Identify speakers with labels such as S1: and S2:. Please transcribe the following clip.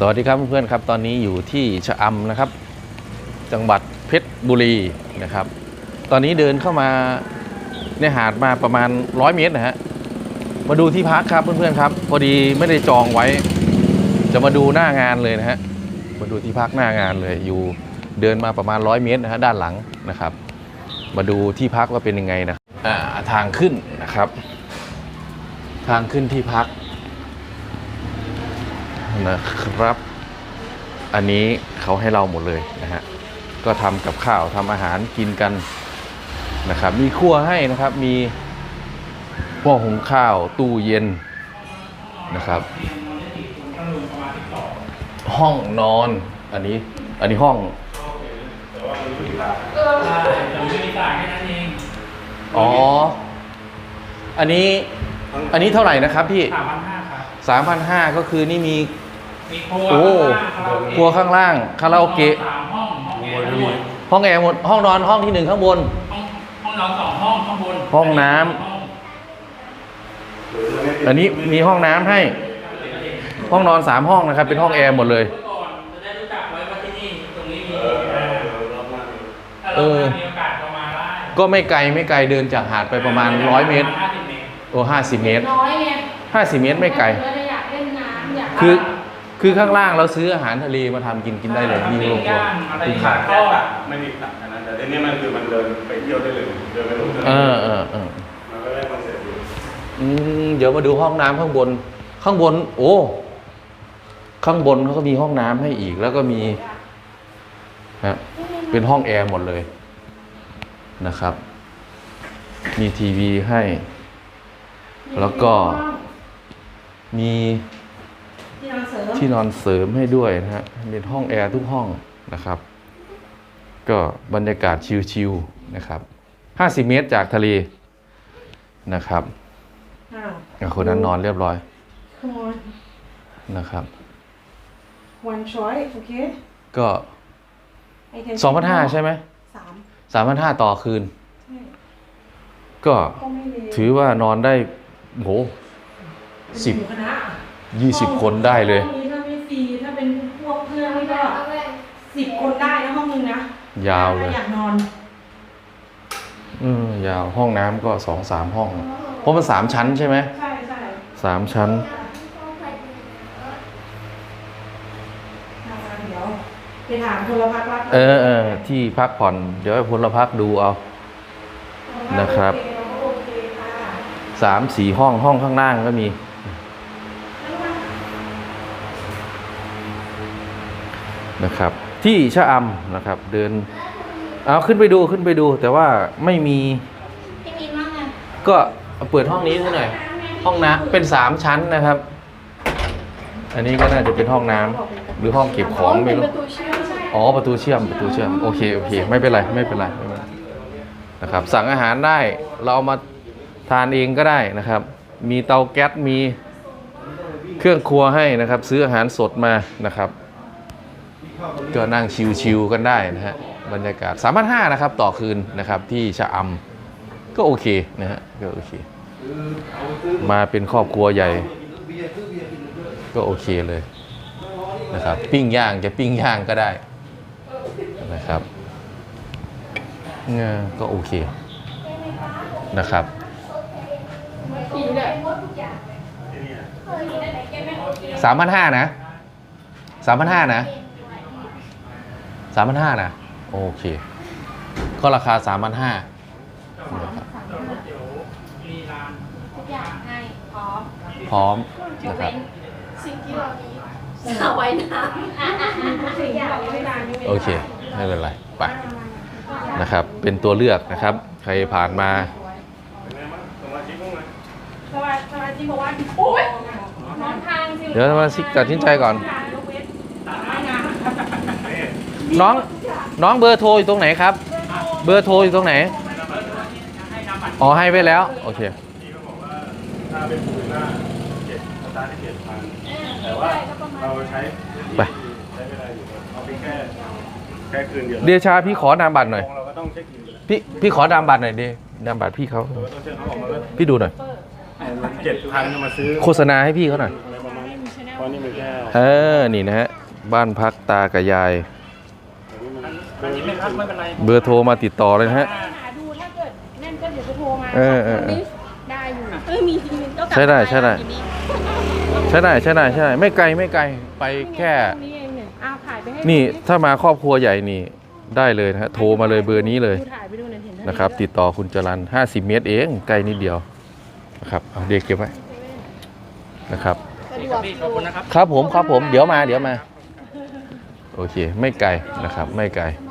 S1: สวัสดีครับเพื่อนๆครับตอนนี้อยู่ที่ชะอำนะครับ จังหวัดเพชรบุรีนะครับ ตอนนี้เดินเข้ามาในหาดมาประมาณ100เมตรนะฮะมาดูที่พักครับเพื่อนๆครับพอดีไม่ได้จองไว้ จะมาดูหน้างานเลยนะฮะมาดูที่พักหน้างานเลยอยู่เดินมาประมาณ100เมตรนะฮะด้านหลังนะครับ มาดูที่พักว่าเป็นยังไงนะอ่าทางขึ้นนะครับ ทางขึ้นที่พัก นะครับ อันนี้เขาให้เราหมดเลยนะฮะก็ทำกับข้าวทำอาหารกินกันนะครับ มีครัวให้นะครับ มีหม้อหุงข้าวตู้เย็นนะครับ ห้องนอนอันนี้อันนี้ห้องอ๋อ อันนี้อันนี้เท่าไหร่นะครับพี่
S2: สามพันห้าครับ
S1: สามพันห้าก็คือนี่มี
S2: มีครัว
S1: โอ้
S2: ข้างล่าง
S1: ครัวข้างล่างคาราโอเกะ
S2: สามห้องห้องแอร์ทั้งหมด
S1: ห้องแอร์หมดห้องนอนห้องที่หนึ่งข้างบน
S2: ห้องห้องนอนสองห้องข้างบน
S1: ห้องน้ำ
S2: ห้อง
S1: อันนี้มีห้องน้ำให้ ห้องนอนสามห้องนะครับ เป็นห้องแอร์หมดเลย
S2: ก่อนจะได้รู้จักไว้ว่าที่นี่ตรงนี้มีถ้า
S1: เอ
S2: เรา
S1: อ
S2: มีโอกาสก็มาได้
S1: ก็ไม่ไกลไม่ไกลเดินจากหาดไปประมาณร้อยเมตร
S2: ห้าสิบเมตร
S1: โอ้ห้าสิบเมตร
S3: น้อยไง
S1: ห้าสิบเมตรไม่ไกล
S3: เราอยากเล่นน้ำอยาก
S1: คือ คือข้างล่างเราซื้ออาหารทะเลมาทำกินกินได้เลยมีโรงครัว
S2: ย่างอะไร
S1: ทุก
S2: ขา
S1: ทาง
S2: ทอด
S4: ไม่มีตัดอันนั้นแต่ทีนี้มันคือมันเดินไปเที่ยวได้เลย เดินไปลง
S1: เออเออเออ
S4: มันก็ได้คอนเซ็ปต์อยู่
S1: อืมเดี๋ยวมาดูห้องน้ำข้างบน ข้างบน โอ้ ข้างบนเขาก็มีห้องน้ำให้อีก แล้วก็มีฮะเป็นห้องแอร์หมดเลยนะครับ มีทีวีให้ แล้วก็มี
S3: ที่นอนเสริม
S1: ที่นอนเสริมให้ด้วยนะฮะเป็นห้องแอร์ทุกห้องนะครับ ก็บรรยากาศชิลๆนะครับ 50 เมตรจากทะเลนะครับ
S3: อ้าว
S1: อะคนนั้นนอนเรียบร้อย
S3: come on
S1: นะครับ
S3: one choice โอเค
S1: ก็
S3: I can
S1: 2,500ใช่ไหม
S3: สาม
S1: 3,500ต่อคืน
S3: ใช่
S1: ก็
S3: ก็ไม่เลว
S1: ถือว่านอนได้โหสิบ
S3: หมู่คณะ
S1: 20คนได้เลย
S3: ห้องนี้ถ้าไม่ฟรีถ้าเป็นพวกเพื่อนนี่ก็สิบคนได้นะห้องนึงนะ
S1: ยาวเลย
S3: ถ้อยากนอน
S1: อืมยาวห้องน้ำก็สองสามห้อง เพราะมันสามชั้นใช่ไหม
S3: ใช่ใช่
S1: สามชั้น
S3: เดี๋ยวไปถามพลพักรัก
S1: เออเออที่พักผ่อน เดี๋ยวให้พลพักดูเอา นะครับ
S3: โอเคค่ะ
S1: สามสี่ห้องห้องข้างล่างก็มี นะครับ ที่ชะอำนะครับ เดินเอาขึ้นไปดูขึ้นไปดู แต่ว่าไม่มี
S3: พี่มีมั่งไง
S1: ก็เปิดห้องนี้ซะหน่อย ห้องน้ำเป็นสามชั้นนะครับ อันนี้ก็น่าจะเป็นห้องน้ำหรือห้องเก็บของไม่รู้
S3: ประตูเชื่อมใช่
S1: อ๋อประตูเชื่อมประตูเชื่อมโอเคโอเค ไม่เป็นไรไม่เป็นไรไม่เป็นไรนะครับ สั่งอาหารได้เราเอามาทานเองก็ได้นะครับ มีเตาแก๊สมีเครื่องครัวให้นะครับ ซื้ออาหารสดมานะครับ ก็นั่งชิวๆกันได้นะฮะบรรยากาศ3 5 0 0นะครับต่อคืนนะครับที่ชะอำก็โอเคนะฮะก็โอเค มาเป็นครอบครัวใหญ่ ก็โอเคเลยนะครับปิ้งย่างจะปิ้งย่างก็ได้นะครับเนี่ยก็โอเคนะครับสามพันห้านะสามพันห้านะ สามพันห้านะโอเค ก็ราคาสามพันห้า
S2: มีร้าน
S5: ทุกอย่างให้พร้อม
S1: พร้อม
S5: ยก
S1: นะครั
S5: เว้
S1: บ
S5: นสิ่งที่เรามีสระว่ายน้ำ
S3: สิ่งที่เราไม่ได้ไม่เป็นไร
S1: โอเค ไม่เป็นไรไปนะครับ เป็นตัวเลือกนะครับ ใครผ่านมา
S4: เป็นไงบ้างสมาชิกบ้างไหม
S3: สวัสดีสวัสดีบอกว่าโอ้ยนอนทางสิ
S1: เดี๋ยวสมาชิกตัดสินใจก่อน
S3: ยกเว้นไม่งาน
S1: น้องน้องเบอร์โทรอยู่ตรงไหนครับ เบอร์โทรอยู่ตรงไหน อ๋อให้ไว้แล้ว โอเค
S4: พี่ก็บอกว่าถ้าเป็นปูหน้าเจ็ดสตาร์ทที่เจ็ดพันแต่ว่าเราใช้
S1: ไป
S4: ใช้เวลาอยู่เอาไปแค่แค่คืนเดียว
S1: เดชาพี่ขอนามบัตรหน่อย
S4: เราก็ต้องเช็คอินอยู่แล้ว
S1: พี่พี่ขอนามบัตรหน่อยดินามบัตรพี่เขา
S4: เราก็ต้องเช็คเขาออกมาว่า
S1: พี่ดูหน่อย
S4: เจ็ดพันมาซื้อ
S1: โฆษณาให้พี่เขาหน่อย
S4: อะไรประมาณนี้พออันนี้มันแค่
S1: เออนี่นะฮะบ้านพักตากับยาย
S4: อันนี้
S2: ไม่พักไม่เป็นไร
S1: เบอร์โทรมาติดต่อเลยนะฮะ
S3: หาดูถ้าเกิดนั่นก็เดี๋ยวจะโทรมา
S1: เออเออเออ
S3: ได้อยู่
S5: เออมีทีนึงก็กลับ
S1: ใช้ได้ใช้ได้
S5: ทีนี้
S1: ใช่ได้ใช่ได้ใช่ได้ไม่ไกลไม่ไกลไปแค่
S3: ตรงนี้เองเนี่ยอ้าวถ่ายไปให้
S1: นี่ถ้ามาครอบครัวใหญ่นี่ได้เลยนะฮะโทรมาเลยเบอร์นี้เลย
S3: ดูถ่ายไปดูหน่อยเห็นท่า
S1: นะครับติดต่อคุณจรัน50 เมตรเองไกลนิดเดียวนะครับเอาเด็กเก็บไว้นะครับ
S5: สะด
S2: นี่
S5: ว
S2: ครับ
S5: ก
S2: พี่ขอบคุณนะครับ
S1: ครับผมครับผมเดี๋ยวมาเดี๋ยวมา โอเค ไม่ไกลนะครับ ไม่ไกล
S3: ไ